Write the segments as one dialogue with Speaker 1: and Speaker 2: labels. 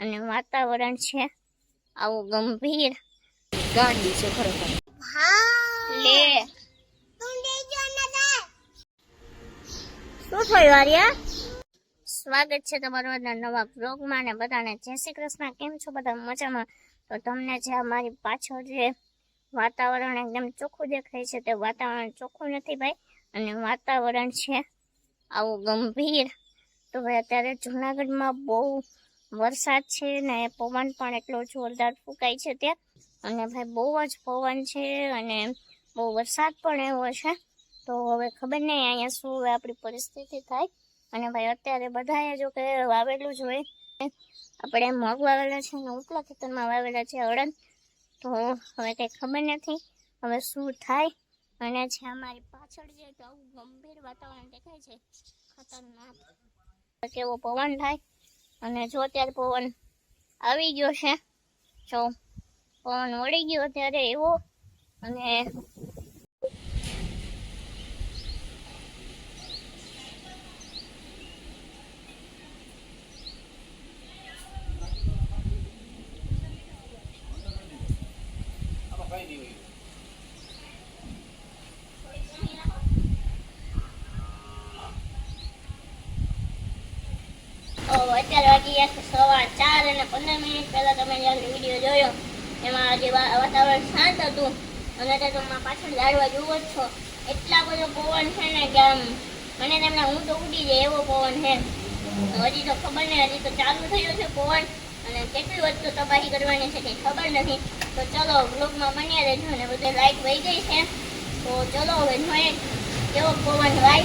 Speaker 1: અને વાતાવરણ છે આવું ગંભીર.
Speaker 2: ગાંડી છે ખરેખર.
Speaker 1: લે. શું થયું આર્યા? સ્વાગત છે તમારું બધા નવા બ્લોગમાં અને બધાને જય શ્રી કૃષ્ણ. કેમ છો બધા? મજામાં? તો તમને જે અમારી પાછળ જે વાતાવરણ એકદમ ચોખ્ખું દેખાય છે તે વાતાવરણ ચોખ્ખું નથી ભાઈ અને વાતાવરણ છે આવું ગંભીર. તો ભાઈ અત્યારે જુનાગઢમાં બહુ વરસાદ છે ને પવન પણ એટલો જોરદાર ફૂંકાય છે ત્યાં. અને ભાઈ બહુ જ પવન છે અને બહુ વરસાદ પણ એવો છે. તો હવે ખબર નહીં અહીંયા શું હવે આપણી પરિસ્થિતિ થાય. અને ભાઈ અત્યારે બધાએ જો કે વાવેલું જ હોય. આપણે મગ વાવેલા છે અને ઉપલા ખેતરમાં વાવેલા છે અડદ. તો હવે કંઈ ખબર નથી હવે શું થાય. અને છે અમારી પાછળ જે ગંભીર વાતાવરણ દેખાય છે, ખતરનાક. કેવો પવન થાય. અને જો અત્યારે પવન આવી ગયો છે જો પવન વળી ગયો અત્યારે એવો અને અત્યારે વાગી ગયા છે સવા ચાર અને પંદર મિનિટ પહેલાં તમે જ્યારે વીડિયો જોયો, એમાં જે વાતાવરણ શાંત હતું, અને અત્યારે તમે પાછળ ઝાડવા જુઓ જ છો. એટલા બધો પવન છે ને કે આમ, મને તમને હું તો ઉડી જાય એવો પવન છે. તો હજી તો ખબર નહીં, હજી તો ચાલુ થયો છે પવન, અને કેટલી વસ્તુ તબાહી કરવાની છે કંઈ ખબર નથી. તો ચલો બ્લોગમાં બન્યા રહેજો અને બધે લાઈટ વહી ગઈ છે. તો ચલો, હવે જોઈએ કેવો પવન વાય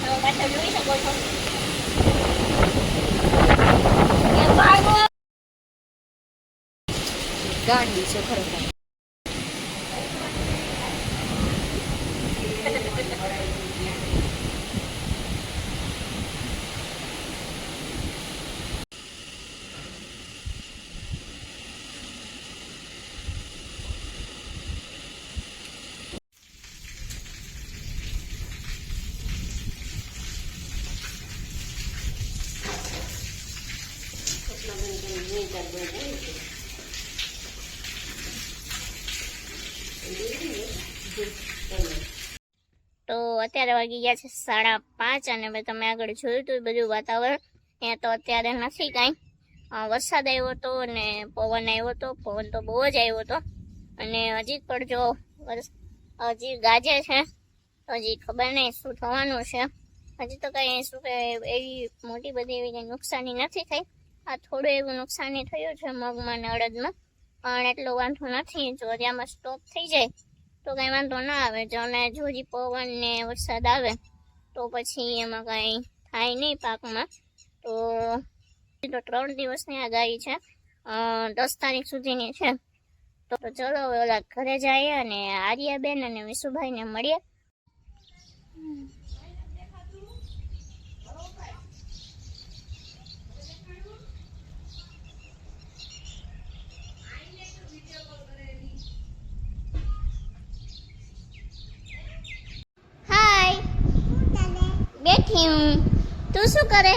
Speaker 1: તમે પાછળ જોઈ શકો છો.
Speaker 2: ગાંડી છે ખરેખર.
Speaker 1: તો અત્યારે વાગી ગયા છે સાડા પાંચ અને મેં તમે આગળ જોયું હતું બધું વાતાવરણ. ત્યાં તો અત્યારે નથી કાંઈ. વરસાદ આવ્યો હતો અને પવન આવ્યો હતો પવન તો બહુ જ આવ્યો હતો અને હજી પણ જો હજી ગાજે છે. હજી ખબર નહીં શું થવાનું છે. હજી તો કંઈ શું એવી મોટી બધી એવી કંઈ નુકસાની નથી થઈ. આ થોડું એવું નુકસાની થયું છે મગમાં ને અડદમાં. પણ એટલો વાંધો નથી. જો હજી સ્ટોપ થઈ જાય, તો કંઈ વાંધો ના આવે. જો અને જો હજી પવન ને વરસાદ આવે, તો પછી એમાં કંઈ થાય નહીં પાકમાં. તો તો ત્રણ દિવસની આગાહી છે. દસ તારીખ સુધીની છે. તો ચલો ઓલા ઘરે જઈએ અને આર્યાબેન અને વિશુભાઈને મળીએ હાય બેઠી હું. તું શું કરે?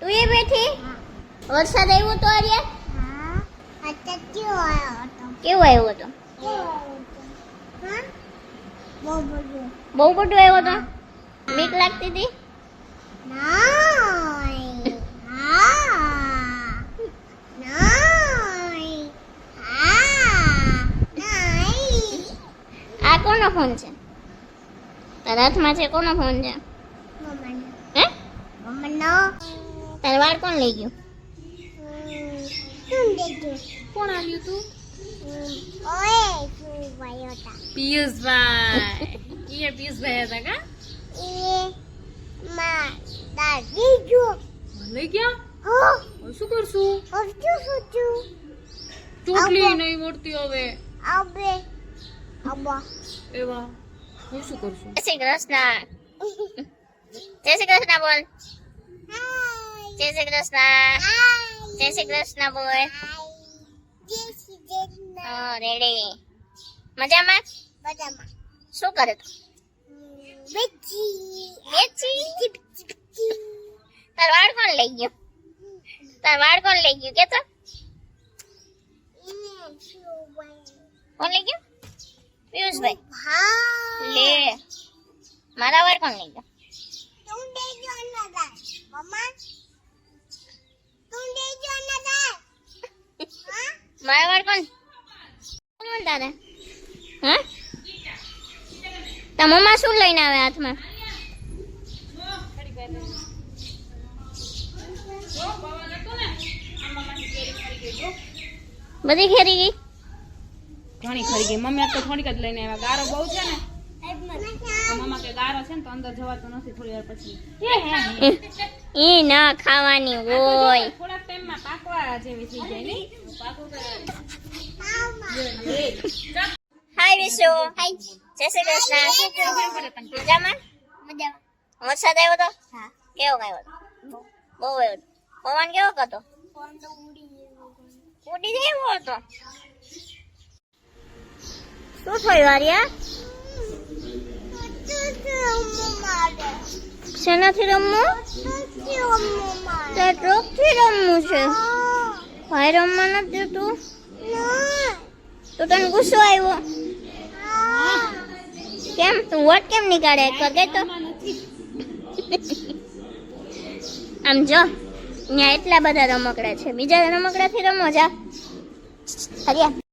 Speaker 1: તું એ બેઠી? વરસાદ આવ્યો તો આર્યા? કેવો આવ્યો હતો? બહુ બધું આવ્યો તો? બીક લાગતી હતી? આ કોનો ફોન છે? તારા છે, કોનો ફોન છે? તારે વાળ કોણ લઈ ગયું?
Speaker 2: કોણ આવ્યું તું? પિયુષભાઈ. ઈ પિયુષભાઈ હતા કા? લઈ ગયા? હવે શું કરશું? ચોટલી નહીં મળતી હવે. એવા. હું શું કરશું?
Speaker 1: જય શ્રી કૃષ્ણ. જય શ્રી કૃષ્ણ બોલ. જય શ્રી કૃષ્ણ જય શ્રી કૃષ્ણ બોલ હા રેડી મજામાં શું કરે તું તાર વાળ કોણ લઈ ગયો તાર વાળ કોણ લઈ ગયું કે તો કોણ લઈ ગયું પિયુષભાઈ લે મારા વાળ કોણ લઈ ગયો મારા વાળ કોણ? કોણ તારે હા? તાર મમ્મા શું લઈને આવે હાથમાં? બધી ખેરી ગઈ?
Speaker 2: ઘણી ખરી ગઈ. મમ્મી આજ તો થોડીક જ લઈને આવ્યા. ગારો બહુ છે ને? મમ્મા કે ગારો છે ને તો અંદર જવાતો નથી થોડી વાર પછી.
Speaker 1: એ ના ખાવાની હોય.
Speaker 2: થોડાક ટાઈમમાં પાકવા જેવી થઈ જાય નહીં
Speaker 1: હાય વિશુ હાય જય શ્રી કૃષ્ણ. મજામાં? વરસાદ આવ્યો તો? કેવો આવ્યો હતો? બહુ આવ્યો હતો પવન કેવો હતો? ઉડી જેવો હતો. શું થયું આર્યા? શેનાથી રમવું? તે ટ્રોકથી રમવું છે. ભાઈ રમવા નથી તું તો તને ગુસ્સો આવ્યો? કેમ? તું વોટ કેમ નીકાળે? કગે તો? આમ જો ત્યાં એટલા બધા રમકડા છે. બીજા રમકડાથી રમો જા. હરિયા